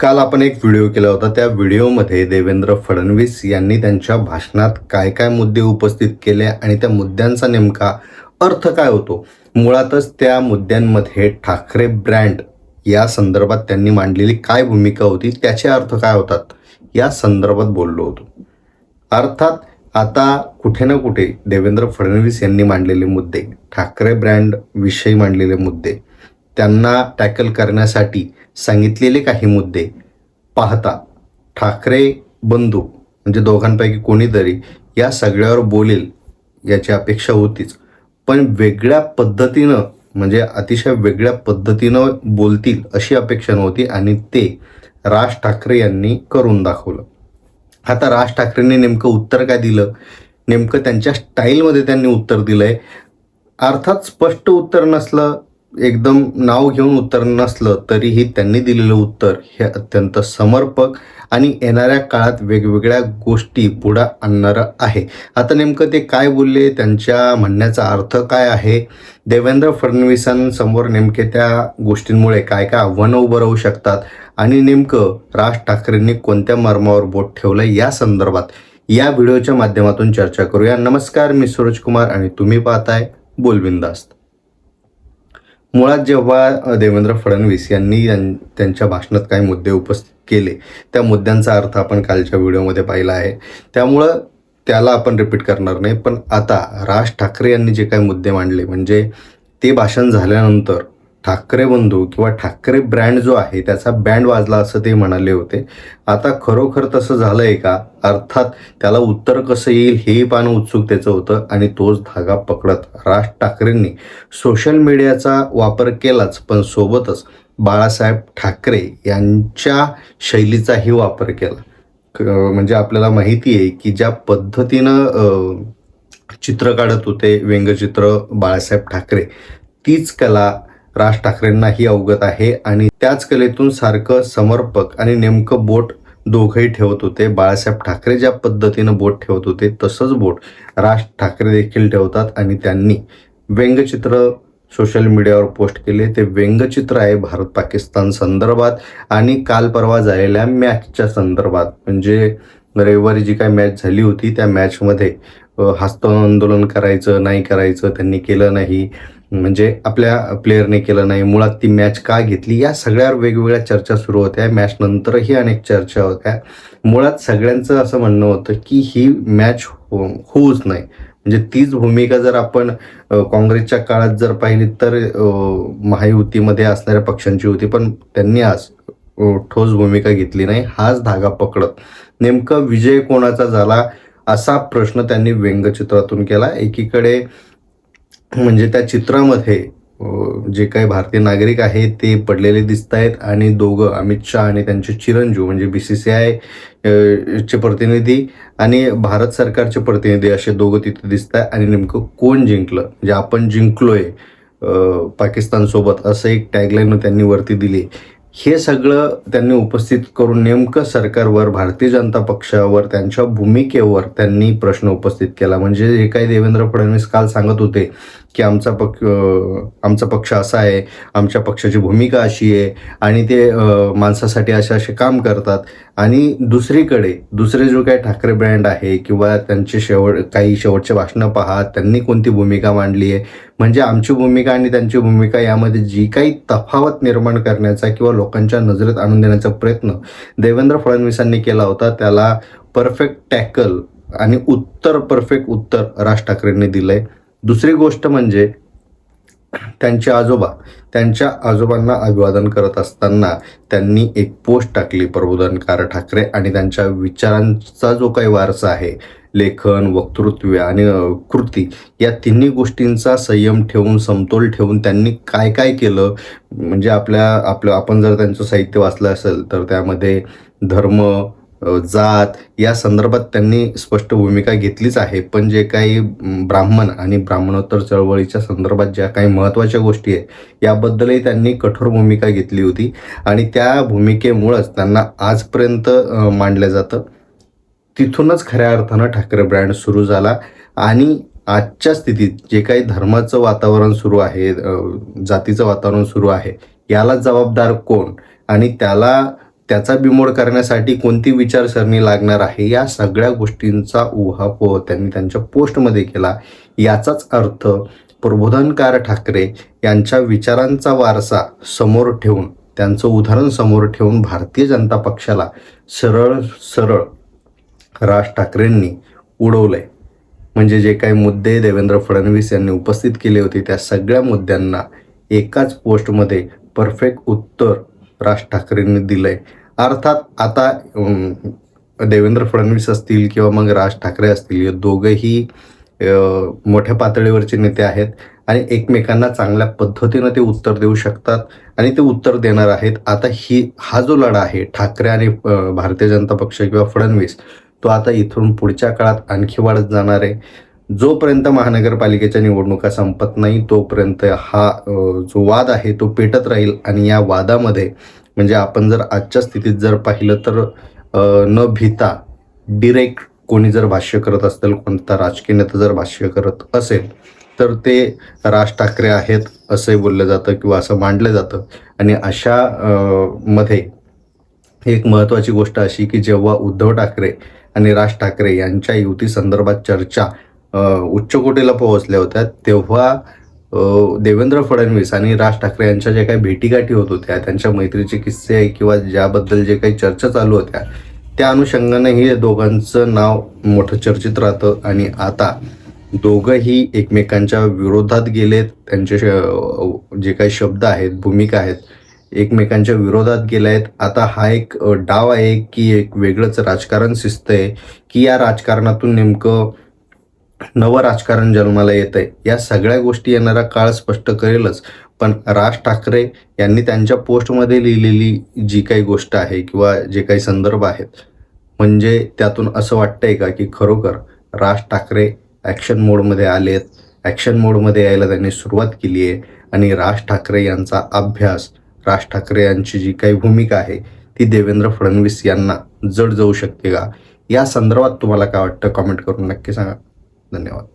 काल आपण एक व्हिडिओ केला होता. त्या व्हिडिओमध्ये देवेंद्र फडणवीस यांनी त्यांच्या भाषणात काय काय मुद्दे उपस्थित केले आणि त्या मुद्द्यांचा नेमका अर्थ काय होतो? मुळातच त्या मुद्द्यांमध्ये ठाकरे ब्रँड या संदर्भात त्यांनी मांडलेली काय भूमिका होती? त्याचे अर्थ काय होतात? या संदर्भात बोललो होतो. अर्थात आता कुठे ना कुठे देवेंद्र फडणवीस यांनी मांडलेले मुद्दे ठाकरे ब्रँड विषयी मांडलेले मुद्दे त्यांना टॅकल करण्यासाठी सांगितलेले काही मुद्दे पाहता ठाकरे बंधू म्हणजे दोघांपैकी कोणीतरी या सगळ्यावर बोलेल याची अपेक्षा होतीच. पण वेगळ्या पद्धतीनं म्हणजे अतिशय वेगळ्या पद्धतीनं बोलतील अशी अपेक्षा नव्हती आणि ते राज ठाकरे यांनी करून दाखवलं. आता राज ठाकरेंनी नेमकं उत्तर काय दिलं? नेमकं त्यांच्या स्टाईलमध्ये त्यांनी उत्तर दिलं आहे अर्थात स्पष्ट उत्तर नसलं एकदम नाव घेऊन उत्तर नसलं तरीही त्यांनी दिलेलं उत्तर हे अत्यंत समर्पक आणि येणाऱ्या काळात वेगवेगळ्या गोष्टी पुढं आणणारं आहे. आता नेमकं ते काय बोलले? त्यांच्या म्हणण्याचा अर्थ काय आहे? देवेंद्र फडणवीसांसमोर नेमके त्या गोष्टींमुळे काय काय आव्हानं उभं राहू शकतात? आणि नेमकं राज ठाकरेंनी कोणत्या मर्मावर बोट ठेवलं या संदर्भात? या व्हिडिओच्या माध्यमातून चर्चा करूया. नमस्कार मी सूरज कुमार आणि तुम्ही पाहताय बोलबिंदास्त. मुळात जेव्हा देवेंद्र फडणवीस यांनी यां- त्यांच्या भाषणात काही मुद्दे उपस्थित केले त्या मुद्द्यांचा अर्थ आपण कालच्या व्हिडिओमध्ये पाहिला आहे. त्यामुळं त्याला आपण रिपीट करणार नाही. पण आता राज ठाकरे यांनी जे काही मुद्दे मांडले म्हणजे ते भाषण झाल्यानंतर ठाकरे बंधू किंवा ठाकरे ब्रँड जो आहे त्याचा बँड वाजला असं ते म्हणाले होते. आता खरोखर तसं झालंय का? अर्थात त्याला उत्तर कसं येईल हेही पाहणं उत्सुकतेचं होतं आणि तोच धागा पकडत राज ठाकरेंनी सोशल मीडियाचा वापर केलाच पण सोबतच बाळासाहेब ठाकरे यांच्या शैलीचाही वापर केला. क- म्हणजे आपल्याला माहिती आहे की ज्या पद्धतीनं चित्र काढत होते व्यंगचित्र बाळासाहेब ठाकरे तीच कला राज ठाकरेंनाही अवगत आहे आणि त्याच कलेतून सारखं समर्पक आणि नेमकं बोट दोघंही ठेवत होते. बाळासाहेब ठाकरे ज्या पद्धतीनं बोट ठेवत होते तसंच बोट राज ठाकरे देखील ठेवतात आणि त्यांनी व्यंगचित्र सोशल मीडियावर पोस्ट केले. ते व्यंगचित्र आहे भारत पाकिस्तान संदर्भात आणि काल परवा झालेल्या मॅचच्या संदर्भात. म्हणजे रविवारी जी काय मॅच झाली होती त्या मॅचमध्ये हस्त हस्तांदोलन करायचं नाही करायचं त्यांनी केलं नाही. म्हणजे आपल्या प्लेअरने केलं नाही मुळात ती मॅच का घेतली या सगळ्यावर वेगवेगळ्या चर्चा सुरू होत्या. मॅच नंतरही अनेक चर्चा होत्या. मुळात सगळ्यांचं असं म्हणणं होतं की ही मॅच हो होऊच नाही. म्हणजे तीच भूमिका जर आपण काँग्रेसच्या काळात जर पाहिली तर महायुतीमध्ये असणाऱ्या पक्षांची होती पण त्यांनी आज ठोस भूमिका घेतली नाही. हाच धागा पकडत. नेमकं विजय कोणाचा झाला असा प्रश्न त्यांनी व्यंगचित्रातून केला. एकीकडे म्हणजे त्या चित्रामध्ये जे काही भारतीय नागरिक आहेत ते पडलेले दिसत आहेत आणि दोघं अमित शहा आणि त्यांचे चिरंजीव म्हणजे बी सी सी आय चे प्रतिनिधी आणि भारत सरकारचे प्रतिनिधी असे दोघं तिथे दिसत आहे आणि नेमकं कोण जिंकलं? म्हणजे आपण जिंकलोय पाकिस्तानसोबत असं एक टॅगलाईन त्यांनी वरती दिली. हे सगळं त्यांनी उपस्थित करून नेमकं सरकारवर भारतीय जनता पक्षावर त्यांच्या भूमिकेवर त्यांनी प्रश्न उपस्थित केला. म्हणजे जे काही देवेंद्र फडणवीस काल सांगत होते की आमचा पक्ष आमचा पक्ष असा आहे आमच्या पक्षाची भूमिका अशी आहे आणि ते माणसासाठी असे असे काम करतात. आणि दुसरीकडे दुसरे जो काही ठाकरे ब्रँड आहे किंवा त्यांचे शेवट काही शेवटचे भाषणं पहा त्यांनी कोणती भूमिका मांडली आहे? म्हणजे आमची भूमिका आणि त्यांची भूमिका यामध्ये जी काही तफावत निर्माण करण्याचा किंवा लोकांच्या नजरेत आणून देण्याचा प्रयत्न देवेंद्र फडणवीसांनी केला होता त्याला परफेक्ट टॅकल आणि उत्तर परफेक्ट उत्तर राज ठाकरेंनी दिलं आहे दुसरी गोष्ट म्हणजे त्यांचे आजोबा त्यांच्या आजोबांना अभिवादन करत असताना त्यांनी एक पोस्ट टाकली प्रबोधनकार ठाकरे आणि त्यांच्या विचारांचा जो काही वारसा आहे लेखन वक्तृत्व आणि कृती या तिन्ही गोष्टींचा संयम ठेवून समतोल ठेवून त्यांनी काय काय केलं? म्हणजे आपल्या आपलं आपण जर त्यांचं साहित्य वाचलं असेल तर त्यामध्ये धर्म जात या संदर्भात त्यांनी स्पष्ट भूमिका घेतलीच आहे. पण जे काही ब्राह्मण आणि ब्राह्मणोत्तर चळवळीच्या संदर्भात ज्या काही महत्त्वाच्या गोष्टी आहेत याबद्दलही त्यांनी कठोर भूमिका घेतली होती. आणि त्या भूमिकेमुळंच त्यांना आजपर्यंत मांडलं जातं. तिथूनच खऱ्या अर्थानं ठाकरे ब्रँड सुरू झाला. आणि आजच्या स्थितीत जे काही धर्माचं वातावरण सुरू आहे जातीचं वातावरण सुरू आहे याला जबाबदार कोण? आणि त्याला त्याचा बिमोड करण्यासाठी कोणती विचारसरणी लागणार आहे? या सगळ्या गोष्टींचा उहापोह त्यांनी त्यांच्या पोस्टमध्ये केला. याचाच अर्थ प्रबोधनकार ठाकरे यांच्या विचारांचा वारसा समोर ठेवून त्यांचं उदाहरण समोर ठेवून भारतीय जनता पक्षाला सरळ सरळ राज ठाकरेंनी उडवलंय. म्हणजे जे काही मुद्दे देवेंद्र फडणवीस यांनी उपस्थित केले होते त्या सगळ्या मुद्द्यांना एकाच पोस्टमध्ये परफेक्ट उत्तर राज ठाकरेंनी दिलंय. अर्थात आता देवेंद्र फडणवीस असतील किंवा मग राज ठाकरे असतील हे दोघंही मोठ्या पातळीवरचे नेते आहेत आणि एकमेकांना चांगल्या पद्धतीनं ते उत्तर देऊ शकतात आणि ते उत्तर देणार आहेत. आता ही हा जो लढा आहे ठाकरे आणि भारतीय जनता पक्ष किंवा फडणवीस तो आता इथून पुढच्या काळात आणखी वाढत जाणार आहे. जोपर्यंत महानगरपालिकेच्या निवडणुका संपत नाही तोपर्यंत हा जो वाद आहे तो पेटत राहील आणि या वादामध्ये म्हणजे आपण जर आजच्या स्थितीत जर पाहिलं तर न भिता डिरेक्ट कोणी जर भाष्य करत असेल कोणता राजकीय नेता जर भाष्य करत असेल तर ते राज ठाकरे आहेत असंही बोललं जातं किंवा असं मांडलं जातं. आणि अशा मध्ये एक महत्त्वाची गोष्ट अशी की जेव्हा उद्धव ठाकरे आणि राज ठाकरे यांच्या युती संदर्भात चर्चा उच्चकोटीला उच्च कोटीला पोहोचल्या होत्या. तेव्हा देवेंद्र फडणवीस आणि राज ठाकरे यांच्या ज्या काही भेटीगाठी होत होत्या त्यांच्या मैत्रीचे किस्से आहे किंवा ज्याबद्दल जे काही चर्चा चालू होत्या त्या अनुषंगाने हे दोघांचं नाव मोठं चर्चित राहतं. आणि आता दोघंही एकमेकांच्या विरोधात गेलेत. त्यांचे श- जे काही शब्द आहेत भूमिका आहेत एकमेकांच्या विरोधात गेले आहेत आता हा एक डाव आहे की एक वेगळंच राजकारण शिस्त आहे की या राजकारणातून नेमकं नवं राजकारण जन्माला येत आहे या सगळ्या गोष्टी येणारा काळ स्पष्ट करेलच. पण राज ठाकरे यांनी त्यांच्या पोस्टमध्ये लिहिलेली जी काही गोष्ट आहे किंवा जे काही संदर्भ आहेत म्हणजे त्यातून असं वाटतंय का की खरोखर राज ठाकरे ॲक्शन मोडमध्ये आलेत ॲक्शन मोडमध्ये यायला त्यांनी सुरुवात केली आहे आणि राज ठाकरे यांचा अभ्यास राज ठाकरे यांची जी काही भूमिका आहे ती देवेंद्र फडणवीस यांना जड जाऊ शकते का? या संदर्भात तुम्हाला काय वाटतं? कॉमेंट करून नक्की सांगा. धन्यवाद